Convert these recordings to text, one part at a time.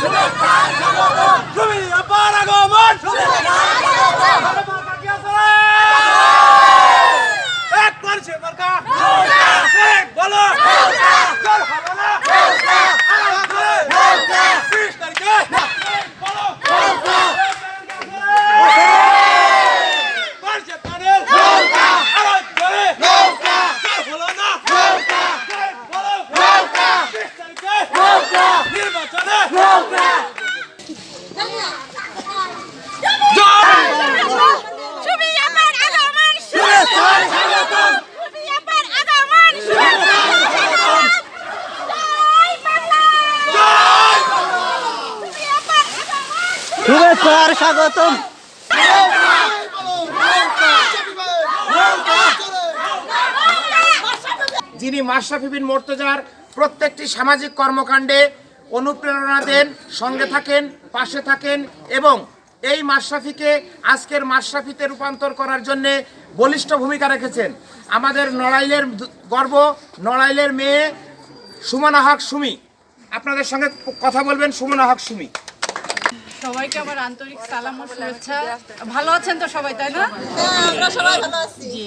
Come on, শুভেচ্ছা আর স্বাগতম। যিনি মাশরাফি বিন মোর্তজার প্রত্যেকটি সামাজিক কর্মকাণ্ডে অনুপ্রেরণা দেন, সঙ্গে থাকেন, পাশে থাকেন এবং এই মাশরাফিকে আজকের মাশরাফিতে রূপান্তর করার জন্যে বলিষ্ঠ ভূমিকা রেখেছেন। আমাদের নড়াইলের গর্ব, নড়াইলের মেয়ে সুমনা হক সুমি। আপনাদের সঙ্গে কথা বলবেন সুমনা হক সুমি। সবাইকে আমার আন্তরিক সালাম ও শুভেচ্ছা। ভালো আছেন তো সবাই তাই না? জি।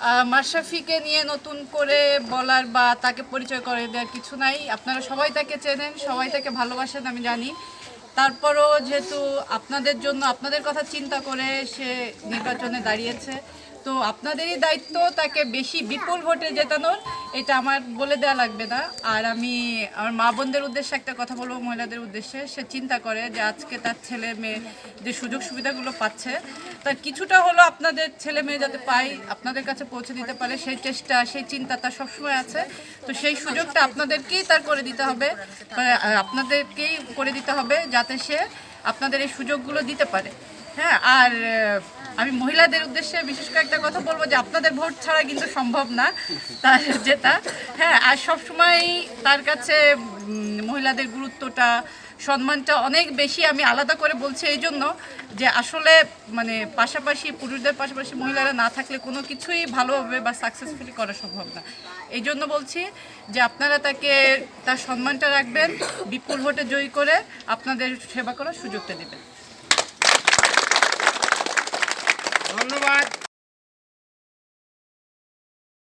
আহ, মাশরাফিকে নিয়ে নতুন করে বলার বা তাকে পরিচয় করে দেওয়ার কিছু নাই। আপনারা সবাই তাকে চেনেন সবাই তাকে ভালোবাসেন আমি জানি। তারপরও যেহেতু আপনাদের জন্য আপনাদের কথা চিন্তা করে সে নির্বাচনে দাঁড়িয়েছে তো আপনাদেরই দায়িত্ব তাকে বেশি বিপুল ভোটে জেতানোর এটা আমার বলে দেওয়া লাগবে না। আর আমি আমার মা বোনদের উদ্দেশ্যে একটা কথা বলব মহিলাদের উদ্দেশ্যে। সে চিন্তা করে যে আজকে তার ছেলে মেয়ে যে সুযোগ সুবিধাগুলো পাচ্ছে তার কিছুটা হলো আপনাদের ছেলে মেয়ে যাতে পাই আপনাদের কাছে পৌঁছে দিতে পারে সেই চেষ্টা সেই চিন্তা তার সবসময় আছে। তো সেই সুযোগটা আপনাদেরকেই তার করে দিতে হবে মানে, আপনাদেরকেই করে দিতে হবে যাতে সে আপনাদের এই সুযোগগুলো দিতে পারে। হ্যাঁ আর আমি মহিলাদের উদ্দেশ্যে বিশেষ করে একটা কথা বলব যে আপনাদের ভোট ছাড়া কিন্তু সম্ভব না তার যেটা। হ্যাঁ আর সবসময় তার কাছে মহিলাদের গুরুত্বটা, সম্মানটা অনেক বেশি আমি আলাদা করে বলছি এই জন্য যে আসলে মানে পাশাপাশি পুরুষদের পাশাপাশি মহিলারা না থাকলে কোনো কিছুই ভালোভাবে বা সাকসেসফুলি করা সম্ভব না। এই জন্য বলছি যে আপনারা তাকে, তার সম্মানটা রাখবেন, বিপুল ভোটে জয়ী করে আপনাদের সেবা করার সুযোগটা দেবেন।